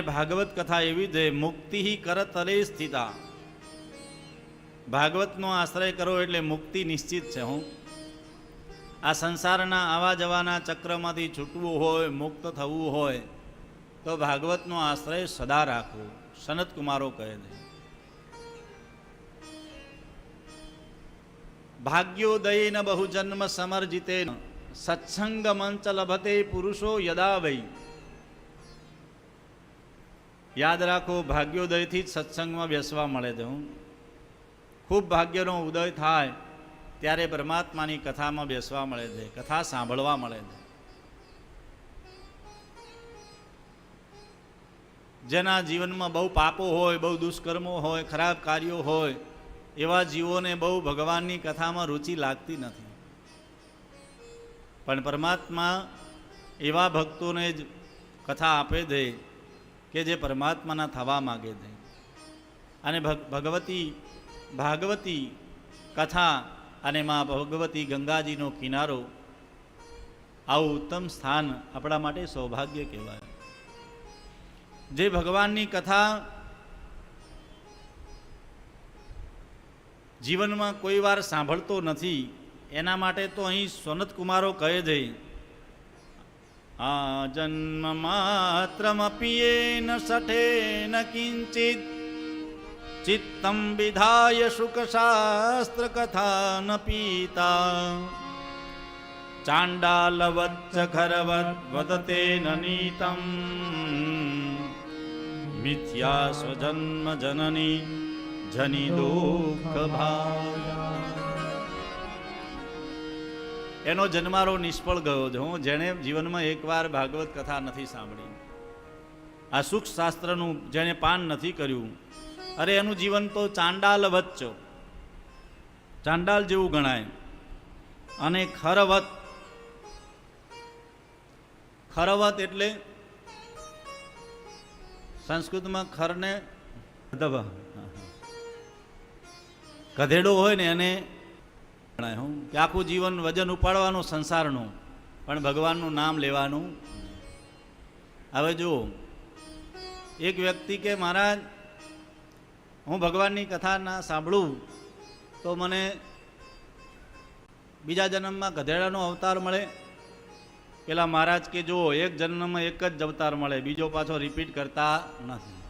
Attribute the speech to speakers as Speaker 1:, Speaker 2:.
Speaker 1: અને ભાગવત કથા એવી છે, મુક્તિ કરતલે સ્થિતા. ભાગવતનો આશ્રય કરો એટલે મુક્તિ નિશ્ચિત છે, હું. આ સંસારના આવા જવાના ચક્રમાંથી છૂટવું હોય, મુક્ત થવું હોય, તો ભાગવતનો આશ્રય સદા રાખવો, સનત કુમારો કહે છે. બહુ જન્મ સમર્જિત સત્સંગ મંચ લભતે પુરુષો યદા વૈ. યાદ રાખો, ભાગ્યોદયથી જ સત્સંગમાં બેસવા મળે છે હું. ખૂબ ભાગ્યનો ઉદય થાય ત્યારે પરમાત્માની કથામાં બેસવા મળે છે, કથા સાંભળવા મળે છે. જેના જીવનમાં બહુ પાપો હોય, બહુ દુષ્કર્મો હોય, ખરાબ કાર્યો હોય, એવા જીવોને બહુ ભગવાનની કથામાં રુચિ લાગતી નથી. પણ પરમાત્મા એવા ભક્તોને જ કથા આપે છે કે જે પરમાત્માના થવા માગે છે. અને ભગ- ભગવતી, ભાગવતી કથા અને માં ભગવતી ગંગાજીનો કિનારો આવું ઉત્તમ સ્થાન આપણા માટે સૌભાગ્ય કહેવાય. જે ભગવાનની કથા જીવનમાં કોઈ વાર સાંભળતો નથી, એના માટે તો અહીં સોનત કુમારો કહે છે આ જન્મ માત્રમપી ન સઠે ન કિંચિત ચિત્તમ વિધાય શુકશાસ્ત્ર કથા ન પીતા ચાંડાલવચ્ચ ખરવત વદતે ન નીતમ મિથ્યા સ્વજન્મ જનની જની દુઃખ ભાયા એનો જન્મારો નિષ્ફળ ગયો હું જેણે જીવનમાં એકવાર ભાગવત કથા નથી સાંભળી. આ સુખ શાસ્ત્રનું જેણે પાન નથી કર્યું. અરે, એનું જીવન તો ચાંડાલ વચ્ચો ચાંડાલ જેવું ગણાય. અને ખરવત ખરવત એટલે સંસ્કૃતમાં ખરને ગધેડો હોય ને એને કે આખું જીવન વજન ઉપાડવાનું, સંસારનું, પણ ભગવાનનું નામ લેવાનું. હવે જુઓ, એક વ્યક્તિ કે મહારાજ, હું ભગવાનની કથા ના સાંભળું, તો મને બીજા જન્મમાં ગધેડાનો અવતાર મળે. પેલા મહારાજ કે જુઓ, એક જન્મમાં એક જ અવતાર મળે, બીજો પાછો રિપીટ કરતા નથી.